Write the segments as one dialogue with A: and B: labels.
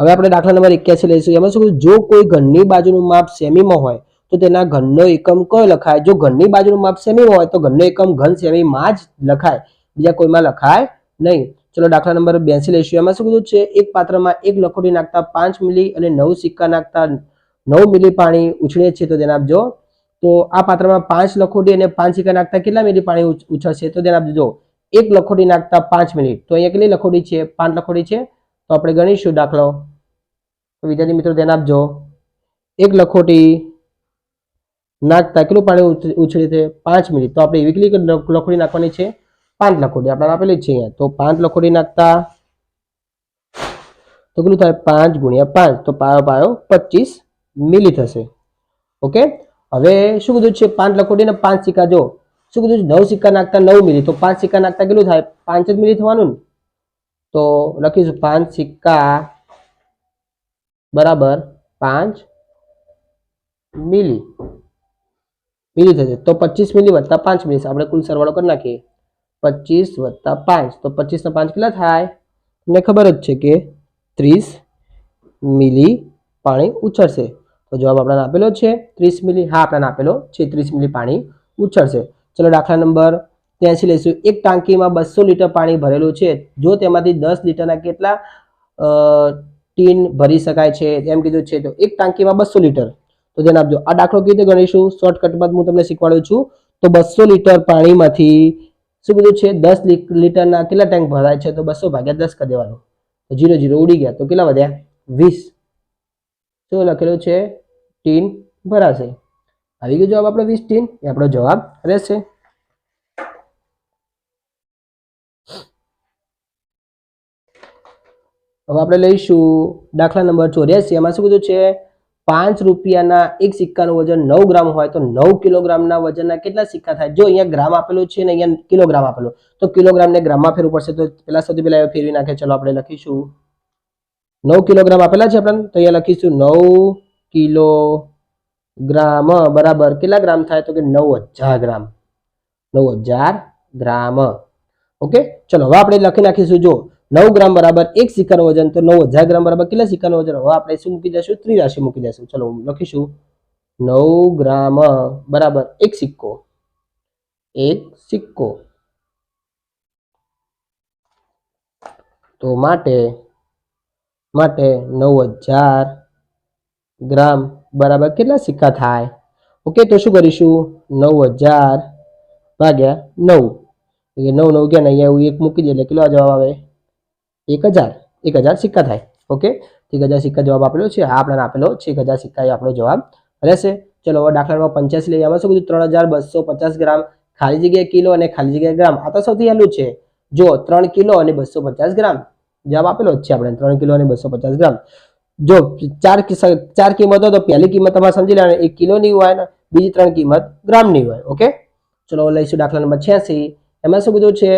A: હવે આપણે દાખલા નંબર એક્યાસી લઈશું. એમાં શું જો કોઈ ઘનની બાજુનું માપ સેમીમાં હોય, તો તેના ઘનનો એકમ કયો લખાય? જો ઘનની બાજુનું માપ સેમીમાં હોય, તો ઘનનો એકમ ઘન સેમીમાં જ લખાય. બીજા કોઈમાં લખાય નહીં. ચલો દાખલા નંબર બ્યાસી લઈશું. એમાં શું કીધું છે? એક પાત્રમાં એક લખોટી નાખતા પાંચ મિલી અને નવ સિક્કા નાખતા નવ મિલી પાણી ઉછળે છે, તો તેને આપજો તો આ પાત્રમાં પાંચ લખોટી અને પાંચ સિક્કા નાખતા કેટલા મિલી પાણી ઉછ- ઉછળશે? તો તેને આપજો એક લખોટી નાખતા પાંચ મિનિટ તો અહીંયા કેટલી લખોટી છે? પાંચ લખોટી છે? તો આપણે ગણીશું દાખલો. વિદ્યાર્થી મિત્રો, ધ્યાન આપજો. એક લખોટી નાખતા કેટલું પાણી ઉછળી છે પાંચ મિનિટ. તો આપણે વીકલી લખોટી નાખવાની છે પાંચ લખોટી. આપણે આપેલી છે અહીંયા. તો પાંચ લખોટી નાખતા તો કેટલું થાય? પાંચ ગુણ્યા પાંચ. તો પાયો પાયો પચીસ મિલી થશે. ઓકે? હવે શું કીધું છે? પાંચ લખોટી ને પાંચ સિક્કા. જો, શું કીધું છે? નવ સિક્કા નાખતા નવ મિલી. તો પાંચ સિક્કા નાખતા કેટલું થાય? પાંચ જ મિલી થવાનું ને? તો લખીશું પાંચ સિક્કા બરાબર પાંચ મિલી. મિલી થશે તો પચીસ મિલી વત્તા પાંચ મિલી આપણે કુલ સરવાળો કરી નાખીએ. પચીસ વત્તા પાંચ. તો પચીસના પાંચ કેટલા થાય? તમને ખબર જ છે કે ત્રીસ મિલી પાણી ઉછળશે. તો જવાબ આપણને આપેલો છે ત્રીસ મિલી. હા, આપણને આપેલો છે. ત્રીસ મિલી પાણી ઉછળશે. ચલો દાખલા નંબર ત્યાંસી લઈશું. એક ટાંકીમાં બસો લીટર પાણી ભરેલું છે. જો તેમાંથી દસ લીટરના કેટલા ટીન ભરી શકાય છે, એમ કીધું છે, તો એક ટાંકીમાં બસો લીટર. તો ધ્યાન આપજો. આ દાખલો કેવી રીતે ગણીશું? શોર્ટકટમાં હું તમને શીખવાડું છું. તો બસો લીટર પાણીમાંથી શું કીધું છે? દસ લીટરના કેટલા ટેન્ક ભરાય છે? તો બસો ભાગ્યા દસ કરી દેવાનું. તો જીરો જીરો ઉડી ગયા. તો કેટલા વધ્યા? વીસ. શું લખેલું છે? ટીન ભરાશે. આવી ગયો જવાબ આપણો વીસ ટીન? એ આપણો જવાબ રહેશે. હવે આપણે લઈશું દાખલા નંબર ચોર્યાસી. એમાં શું કીધું છે? પાંચ રૂપિયાના એક સિક્કાનું વજન નવ ગ્રામ હોય તો નવ કિલોગ્રામના વજનના કેટલા સિક્કા થાય? જો અહીંયા ગ્રામ આપેલું છે ને અહીંયા કિલોગ્રામ આપેલું, તો કિલોગ્રામને ગ્રામમાં ફેરવું પડશે. તો પેલા સૌથી પહેલા ફેરવી નાખે. ચલો આપણે લખીશું. નવ કિલોગ્રામ આપેલા છે આપણને તો અહીંયા લખીશું નવ કિલો ગ્રામ બરાબર કેટલા ગ્રામ થાય? તો કે નવ હજાર ગ્રામ. નવ હજાર ગ્રામ. ઓકે? ચલો, હવે આપણે લખી નાખીશું. જો નવ ગ્રામ બરાબર એક સિક્કાનું વજન, તો નવ હજાર ગ્રામ બરાબર કેટલા સિક્કાનું વજન? હવે આપણે શું મૂકી દઈશું ત્રિરાશિ મૂકી દઈશું ચલો લખીશું. નવ ગ્રામ બરાબર એક સિક્કો. એક સિક્કો. તો માટે માટે નવ હજાર ગ્રામ બરાબર કેટલા સિક્કા થાય? ઓકે, તો શું કરીશું? નવ હજાર ભાગ્યા નવ. નવ નવ ગયા ને અહીંયા એક મૂકી દે એટલે કેટલો જવાબ આવે? એક હજાર એક હજાર સિક્કા થાય, ઓકે? એક હજાર સિક્કા જવાબ આપેલો છે, આ આપણને આપેલો છે, એક હજાર સિક્કા એ આપણો જવાબ રહેશે. ચલો, હવે દાખલા નંબર પંચ્યાસી લઈએ આમાં શું કીધું? ત્રણ હજાર બસો પચાસ ગ્રામ ખાલી જગ્યાએ કિલો અને ખાલી જગ્યાએ ગ્રામ. આ તો સૌથી સહેલું છે. જો ત્રણ કિલો અને બસો પચાસ ગ્રામ. જવાબ આપેલો જ છે આપણે, ત્રણ કિલો અને બસો પચાસ ગ્રામ. જો, ચાર ચાર કિંમતો તો પહેલી કિંમત તમારે સમજી લેવાની. એક કિલોની હોય ને, બીજી ત્રણ કિંમત ગ્રામની હોય, ઓકે? ચલો લઈશું દાખલા નંબર છ્યાસી. એમાં શું કીધું છે?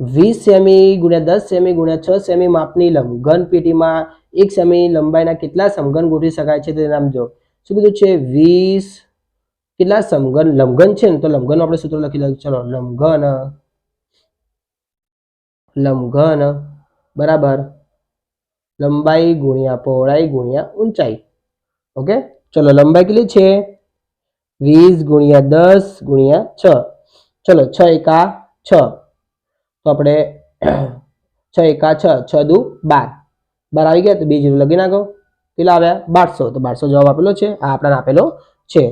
A: વીસ સેમી ગુણ્યા દસ સેમી ગુણ્યા છ સેમી માપની લંબઘન પેટીમાં એક સેમી લંબાઈના કેટલા સમઘન ગોઠવી શકાય છે તે નામ જો શું કીધું છે? વીસ કેટલા સમઘન લંબઘન છે ને, તો લંબઘન આપણે સૂત્ર લખી દઉં. ચલો, લંબઘન. લંબઘન. બરાબર. લંબાઈ ગુણ્યા પહોળાઈ ગુણ્યા ઊંચાઈ. ઓકે? ચલો, લંબાઈ કેટલી છે? વીસ ગુણ્યા દસ ગુણ્યા છ. ચલો, છ એકા છ. તો આપણે છ એકા છ છ દુ બાર. બાર આવી ગયા તો બે જીરો લગી નાખો. કેટલા આવ્યા? બારસો. તો બારસો જવાબ આપેલો છે. આ આપણને આપેલો છે.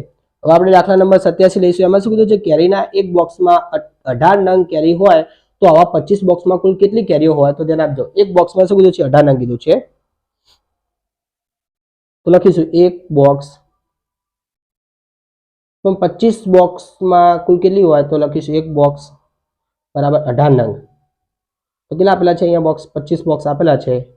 A: હવે આપણે દાખલા નંબર સત્યાસી લઈશું. એમાં શું કીધું છે? કેરીના એક બોક્સમાં અઢાર નંગ કેરી હોય તો આવા પચીસ બોક્સમાં કુલ કેટલી કેરીઓ હોય? તો ધ્યાન આપજો. એક બોક્સમાં શું કીધું છે? અઢાર નંગ કીધું છે. તો લખીશું. એક બોક્સ. પણ પચીસ બોક્સમાં કુલ કેટલી હોય? તો લખીશું. એક બોક્સ બરાબર, અઢાર નંગ. તો કેટલા આપેલા છે? અહીંયા બોક્સ પચીસ બોક્સ આપેલા છે.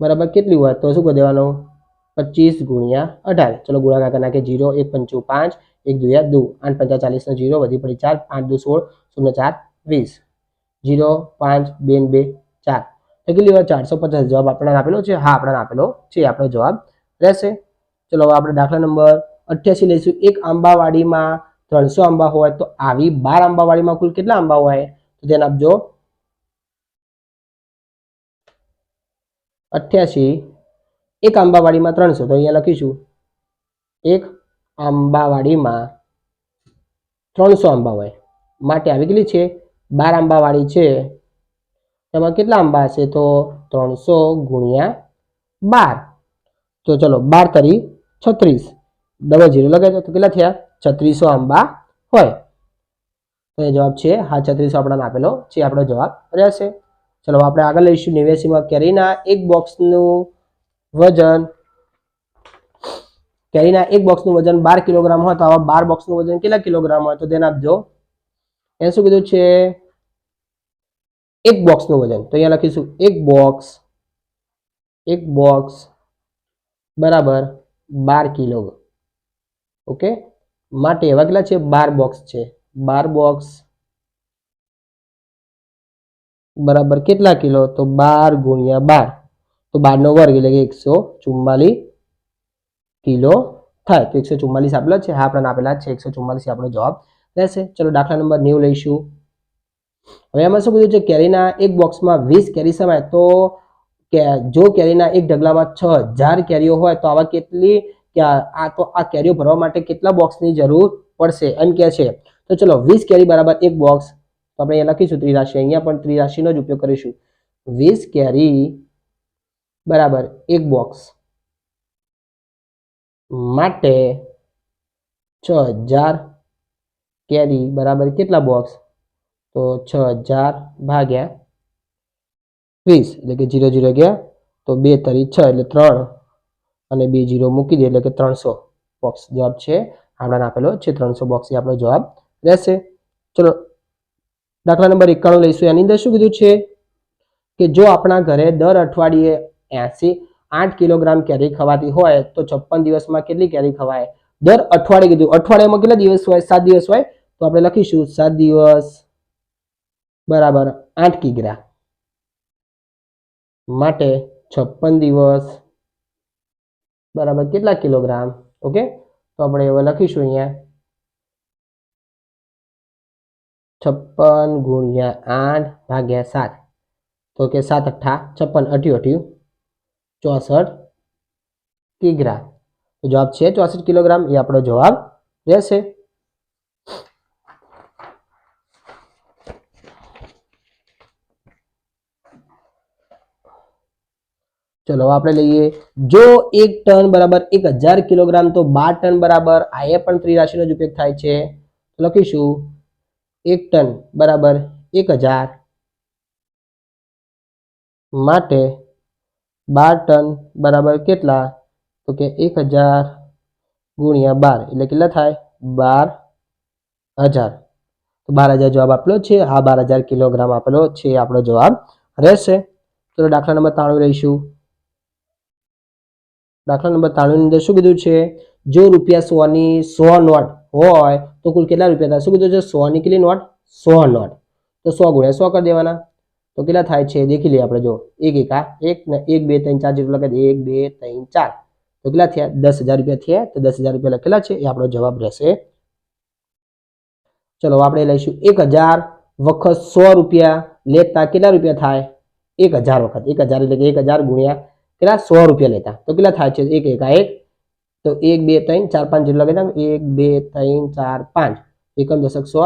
A: બરાબર, કેટલી હોય? તો શું કરી દેવાનું? પચીસ ગુણ્યા અઢાર. ચલો, ગુણાકાર કરી નાખીએ. જીરો એક પંચું પાંચ, એક દુયા દુ. આઠ પંચા ચાલીસનો જીરો વધી પડી ચાર પાંચ દુ સોળ, શૂન્ય ચાર, વીસ. જીરો પાંચ, બે બે, ચાર. તો કેટલી વાર ચારસો પચાસ. જવાબ આપણને આપેલો છે? હા, આપણને આપેલો છે. આપણો જવાબ રહેશે. ચલો આપણે દાખલા નંબર અઠ્યાસી લઈશું. એક આંબાવાડીમાં ત્રણસો આંબા હોય તો આવી બાર આંબાવાળીમાં કુલ કેટલા આંબા હોય? તો ધ્યાન આપજો. અઠ્યાસી. એક આંબાવાડીમાં ત્રણસો. તો અહીંયા લખીશું. એક આંબાવાડીમાં ત્રણસો આંબા હોય. માટે આવી ગયેલી છે? બાર આંબાવાળી છે. તેમાં કેટલા આંબા હશે? તો ત્રણસો ગુણ્યા બાર. તો ચલો, બાર તરી છત્રીસ. ડબલ જીરો લગાવી દો તો કેટલા થયા? છત્રીસો આંબા હોય. તો એ જવાબ છે, હા, છત્રીસો આપણને આપેલો છે આપણો જવાબ રહેશે. ચલો, આપણે આગળ લઈશું નેવ્યાસીમાં કેરીના એક બોક્સનું વજન. કેરીના એક બોક્સનું વજન બાર કિલોગ્રામ હોય, તો આવા બાર બોક્સનું વજન કેટલા કિલોગ્રામ હોય? તો તેને આપજો. એને શું કીધું છે? એક બોક્સનું વજન. તો અહીંયા લખીશું, એક બોક્સ એક બોક્સ બરાબર બાર કિલો. ઓકે? માટે એવા કેટલા છે? બાર બોક્સ છે. બાર બોક્સ બરાબર કેટલા કિલો? તો બાર ગુણ્યા બાર. તો બારનો વર્ગ એટલે કે એકસો ચુમ્માલીસ કિલો થાય. તો એકસો ચુમ્માલીસ આપેલા છે. હા આપણને આપેલા છે. એકસો ચુમ્માલીસ આપણો જવાબ રહેશે. ચલો દાખલા નંબર નેવું લઈશું. હવે એમાં શું કીધું છે? કેરીના એક બોક્સમાં વીસ કેરી સમાય. તો કે જો કેરીના એક ઢગલામાં છ હજાર કેરીઓ હોય, તો આવા કેટલી કે આ તો આ કેરીઓ ભરવા માટે કેટલા બોક્સની જરૂર પડશે? એમ કે છે. તો ચલો, વીસ કેરી બરાબર એક બોક્સ. તો આપણે અહીંયા લખીશું ત્રિરાશી. અહીંયા પણ ત્રિરાશીનો જ ઉપયોગ કરીશું. વીસ કેરી બરાબર એક બોક્સ માટે છ હજાર કેરી બરાબર કેટલા બોક્સ? તો છ હજાર ભાગ્યા વીસ. એટલે કે જીરો જીરો ગયા. તો બે તરી છ એટલે ત્રણ. અને બે જીરો મૂકી દે એટલે કે ત્રણસો બોક્સ જવાબ છે. આપણે આપેલો છે ત્રણસો બોક્સ આપણો જવાબ રહેશે. ચલો, દાખલા નંબર એકાણું લઈશું. એની અંદર શું કીધું છે કે જો આપણા ઘરે દર અઠવાડિયે એસી આઠ કિલોગ્રામ કેરી ખવાતી હોય, તો છપ્પન દિવસમાં કેટલી કેરી ખવાય? દર અઠવાડિયે કીધું. અઠવાડિયામાં કેટલા દિવસ હોય? સાત દિવસ હોય? તો આપણે લખીશું સાત દિવસ બરાબર આઠ કિગ્રા. માટે છપ્પન દિવસ બરાબર કેટલા કિલોગ્રામ? ઓકે? તો આપણે હવે લખીશું અહીંયા. છપ્પન ગુણ્યા આઠ ભાગ્યા સાત. તો કે સાત અઠ્ઠા, છપ્પન અઠ્યું અઠ્યું ચોસઠ કિગ્રા. તો જવાબ છે ચોસઠ કિલોગ્રામ. એ આપણો જવાબ રહેશે. ચલો આપણે લઈએ. જો એક ટન બરાબર એક હજાર કિલોગ્રામ, તો બાર ટન બરાબર, આ એ પણ ત્રિરાશીનો જ ઉપયોગ થાય છે. લખીશું. એક ટન બરાબર એક હજાર માટે બાર ટન બરાબર કેટલા? તો કે એક હજાર ગુણ્યા બાર. એટલે કેટલા થાય? બાર હજાર. તો બાર હજાર જવાબ આપેલો છે. આ બાર હજાર કિલોગ્રામ આપેલો છે. આપણો જવાબ રહેશે. ચલો દાખલા નંબર ત્રાણું લઈશું દાખલા નંબર ત્રાણુંની અંદર શું કીધું છે? જો રૂપિયા સોની સો નોટ હોય તો કુલ કેટલા રૂપિયા થાય? શું કીધું છે? સોની કેટલી નોટ? So not. તો સો ગુણ્યા સો કરી દેવાના. તો કેટલા થાય છે? દેખી લઈએ આપણે જો. એક એકા એક ને એક, બે, ત્રણ, ચાર, જેટલું લખે એક, બે, ત્રણ, ચાર. તો કેટલા થયા? દસ હજાર રૂપિયા થયા. તો દસ હજાર રૂપિયા લખેલા છે. એ આપણો જવાબ રહેશે. ચલો, આપણે લઈશું. એક હજાર વખત સો રૂપિયા લેતા કેટલા રૂપિયા થાય? એક હજાર વખત. એક હજાર એટલે કે એક હજાર ગુણ્યા કેટલા? સો રૂપિયા લેતા. તો કેટલા થાય છે? એક, એકા એક. તો એક, બે, ત્રણ, ચાર, પાંચ જેટલા લેતા એક, બે, ત્રણ, ચાર, પાંચ. એકમ દશક સો,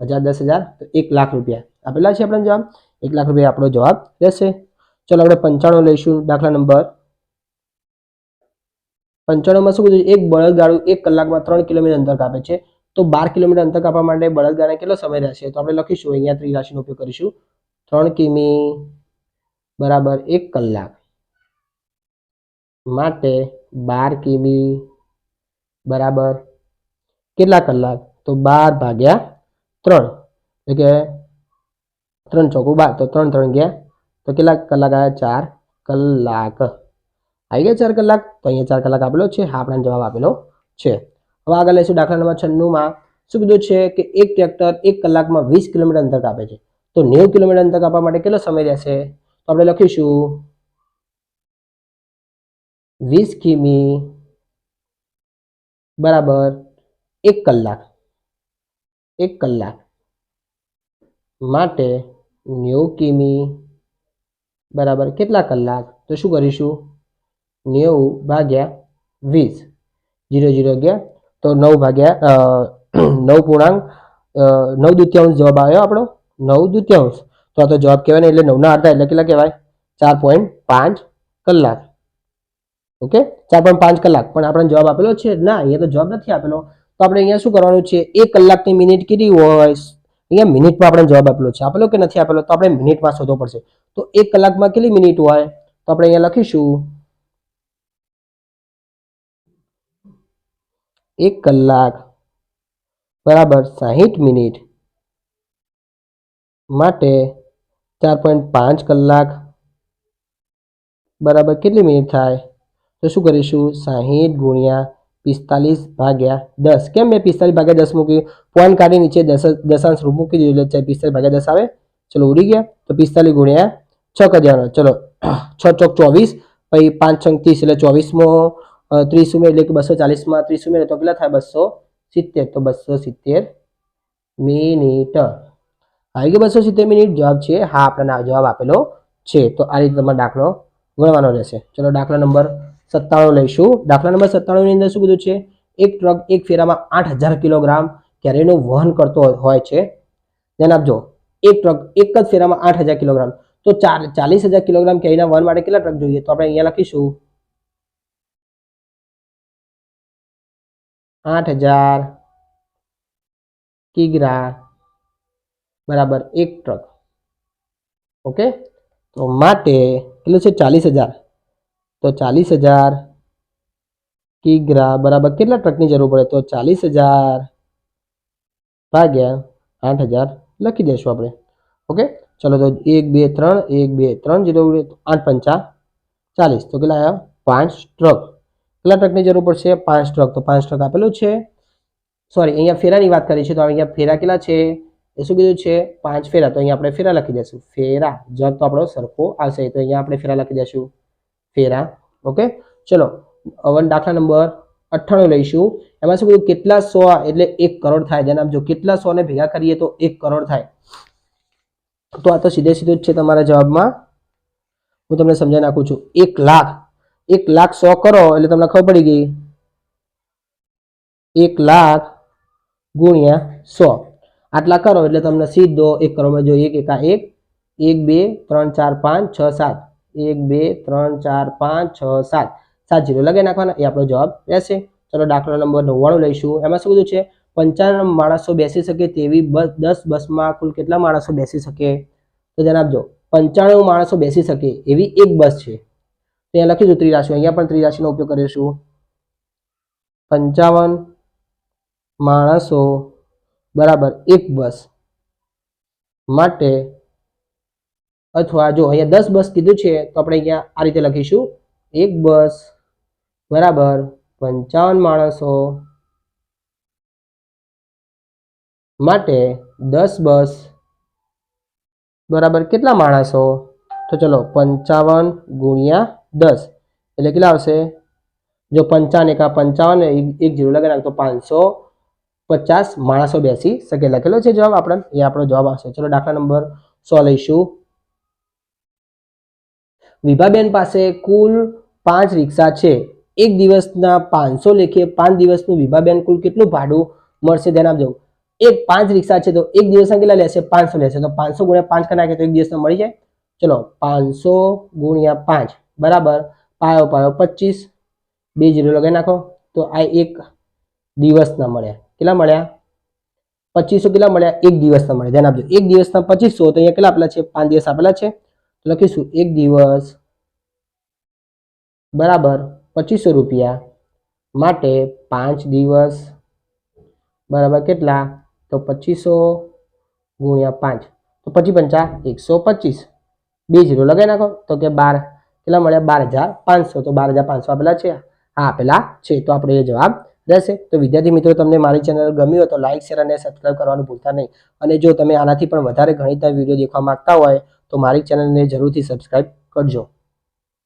A: હજાર, દસ હજાર, તો એક લાખ રૂપિયા. આપેલા છે આપણને જવાબ? એક લાખ રૂપિયા આપણો જવાબ રહેશે. ચલો આપણે પંચાણું લઈશું. દાખલા નંબર. પંચાણુંમાં શું કીધું? એક બળદગાડું એક કલાકમાં ત્રણ કિલોમીટર અંતર કાપે છે. તો બાર કિલોમીટર અંતર કાપવા માટે બળદગાડાને કેટલો સમય રહેશે? તો આપણે લખીશું. અહીંયા ત્રિરાશીનો ઉપયોગ કરીશું. ત્રણ કિમી બરાબર એક કલાક. માટે બાર કિમી બરાબર કેટલા કલાક? તો બાર ભાગ્યા ત્રણ. એટલે કે ત્રણ ચોકું બાર. તો ત્રણ ત્રણ ગયા. તો કેટલા કલાક આવ્યા? ચાર કલાક. આવી ગયા ચાર કલાક? તો અહીંયા ચાર કલાક આપેલો છે. હા, આપણને જવાબ આપેલો છે. હવે આગળ લઈશું દાખલા નંબર છન્નુંમાં. શું કીધું છે કે એક ટ્રેક્ટર એક કલાકમાં વીસ કિલોમીટર અંતર કાપે છે? તો નેવું કિલોમીટર અંતર કાપવા માટે કેટલો સમય રહેશે તો આપણે લખીશું વીસ કિમી બરાબર, એક કલાક. એક કલાક. માટે નેવું કિમી બરાબર, કેટલા કલાક? તો શું કરીશું? નેવું ભાગ્યા વીસ. જીરો જીરો અગિયાર તો નવ ભાગ્યા નવ પૂર્ણાંક નવ દુત્યાંશ જવાબ આવ્યો આપણો. નવ દુત્યાંશ. તો આ તો જવાબ કહેવાય ને, એટલે નવના અડધા એટલે કેટલા કહેવાય? ચાર પોઈન્ટ પાંચ કલાક. ઓકે ચાર પોઈન્ટ પાંચ કલાક. પણ આપણે જવાબ આપેલો છે, ના, અહીંયા તો જવાબ નથી આપેલો. તો આપણે અહીંયા શું કરવાનું છે? એક કલાકની મિનિટ કેટલી હોય, અહીંયા મિનિટમાં આપણે જવાબ આપેલો છે. આપેલો કે નથી આપેલો? તો આપણે મિનિટમાં શોધવો પડશે. તો એક કલાકમાં કેટલી મિનિટ હોય? તો આપણે અહીંયા લખીશું. એક કલાક બરાબર સાહીઠ મિનિટ માટે ચાર પોઈન્ટ પાંચ કલાક બરાબર કેટલી મિનિટ થાય? તો શું કરીશું? સાહીઠ ગુણ્યા પિસ્તાલીસ ભાગ્યા દસ. કેમ મેં પિસ્તાલીસ ભાગ્યા દસ મૂક્યું? પોઈન્ટ કાઢી નીચે દસ દશાંશ રૂપ મૂકી દીધું, એટલે પિસ્તાલીસ ભાગ્યા દસ આવે. ચલો, ઉડી ગયા. તો પિસ્તાલીસ ગુણ્યા છ કરી દેવાનો. ચલો, છ ચોક ચોવીસ, પછી પાંચ છંગ ત્રીસ, એટલે ચોવીસમો ત્રીસ ઉમેર, એટલે કે બસો ચાલીસમાં ત્રીસ ઉમેર, તો કેટલા થાય? બસો સિત્તેર. તો બસો સિત્તેર મિનિટ. આવી ગયો બસો સિત્તેર મિનિટ. જવાબ છે, હા, આપણને જવાબ આપેલો છે. તો આ રીતે તમારો દાખલો ગણવાનો રહેશે. ચલો, દાખલા નંબર સત્તાણું લઈશું. દાખલા નંબર સત્તાણુંની અંદર શું કીધું છે? એક ટ્રક એક ફેરામાં આઠ હજાર કિલોગ્રામ કેરીનું વહન કરતો હોય છે. ધ્યાન આપજો. એક ટ્રક એક જ ફેરામાં આઠ હજાર કિલોગ્રામ. તો ચાર ચાલીસ હજાર કિલોગ્રામ કેરીના વહન માટે કેટલા ટ્રક જોઈએ? તો આપણે અહીંયા લખીશું. આઠ હજાર કિગ્રા બરાબર એક ટ્રક ઓકે? તો માટે કેટલું છે? ચાલીસ હજાર. તો ચાલીસ હજાર કિગ્રા બરાબર કેટલા ટ્રકની જરૂર પડે તો ચાલીસ હજાર ભાગ્યા આઠ હજાર લખી દઈશું આપણે ઓકે ચલો તો એક બે ત્રણ એક બે ત્રણ જીરો આઠ પંચા ચાલીસ તો કેટલા આવ્યા પાંચ ટ્રક કેટલા ટ્રકની જરૂર પડશે પાંચ ટ્રક તો પાંચ ટ્રક આપેલું છે સોરી અહીંયા ફેરાની વાત કરી છે તો અહીંયા ફેરા કેટલા છે એ શું કીધું છે પાંચ ફેરા તો અહીંયા આપણે ફેરા લખી દઈશું ફેરા જવાબ તો આપણો સરખો આવશે તો અહીંયા આપણે ફેરા લખી દઈશું ફેરા ઓકે? ચલો હવે દાખલા નંબર અઠ્ઠાણું લઈશું. એમાં શું કીધું? કેટલા સો એટલે એક કરોડ થાય. જેના જો કેટલા સો ને ભેગા કરીએ તો એક કરોડ થાય. તો આ તો સીધે સીધું જ છે તમારા જવાબમાં. હું તમને સમજાવી નાખું છું. એક લાખ. એક લાખ સો કરો એટલે તમને ખબર પડી ગઈ. એક લાખ ગુણ્યા સો. આટલા કરો એટલે તમને સીધો એક કરોડમાં જો એક એકા એક એક, બે, ત્રણ, ચાર, પાંચ, છ, સાત. એક, બે, ત્રણ, ચાર, પાંચ, છ, સાત. સાત જીરો લગાવી નાખવાના, એ આપણો જવાબ રહેશે. ચલો દાખલો નંબર નવ્વાણું લઈશું. એમાં શું કીધું છે? પંચાણું માણસો બેસી શકે તેવી બસ દસ બસમાં કુલ કેટલા માણસો બેસી શકે? તો ધ્યાન આપજો પંચાણું માણસો બેસી શકે એવી એક બસ છે. ત્યાં લખીશું ત્રિરાશી. અહીંયા પણ ત્રિરાશીનો ઉપયોગ કરીશું પંચાવન માણસો બરાબર એક બસ માટે અથવા જો અહીંયા દસ બસ કીધું છે, તો આપણે અહીંયા આ રીતે લખીશું. એક બસ બરાબર પંચાવન માણસો માટે દસ બસ બરાબર કેટલા માણસો? તો ચલો, પંચાવન ગુણ્યા દસ. એટલે કેટલા આવશે? જો પંચાવન એકા પંચાવન એક જીરો નાખ તો પાંચસો પચાસ માણસો બેસી શકે. લખેલો છે જવાબ આપણે એ આપણો જવાબ આવશે. ચલો, દાખલા નંબર સો લઈશું. વિભાબેન પાસે કુલ પાંચ રિક્ષા છે. એક દિવસના પાંચસો લેખે પાંચ દિવસનું વિભાબેન કુલ કેટલું ભાડું મળશે ધ્યાન આપજો એક પાંચ રિક્ષા છે તો એક દિવસના કેટલા લેશે? પાંચસો લેશે. તો પાંચસો ગુણ્યા પાંચ કરી નાખે તો એક દિવસના મળી જાય. ચલો, પાંચસો ગુણ્યા પાંચ, બરાબર. પાયો પાયો, પચીસ. બે જીરો લગાવી નાખો. તો આ એક દિવસના મળ્યા. કેટલા મળ્યા? પચીસો કેટલા મળ્યા? એક દિવસના મળ્યા. ધ્યાન આપજો. એક દિવસના પચીસો તો અહીંયા કેટલા આપેલા છે? પાંચ દિવસ આપેલા છે. લખીશું એક દિવસ બરાબર પચીસો રૂપિયા માટે પાંચ દિવસ બરાબર કેટલા? તો પચીસો ગુણ્યા પાંચ. તો પચી પંચા એકસો પચીસ. બે જીરો લગાવી નાખો. તો કે બાર. કેટલા મળ્યા? બાર હજાર પાંચસો. તો બાર હજાર પાંચસો આપેલા છે. હા આપેલા છે. તો આપણે એ જવાબ રહેશે. તો વિદ્યાર્થી મિત્રો, તમને મારી ચેનલ ગમી હોય તો લાઇક શેર અને સબસ્ક્રાઈબ કરવાનું ભૂલતા નહીં. અને જો તમે આનાથી પણ વધારે ગણિતના વીડિયો દેખવા માંગતા હોય તો મારી ચેનલને જરૂરથી સબસ્ક્રાઈબ કરજો.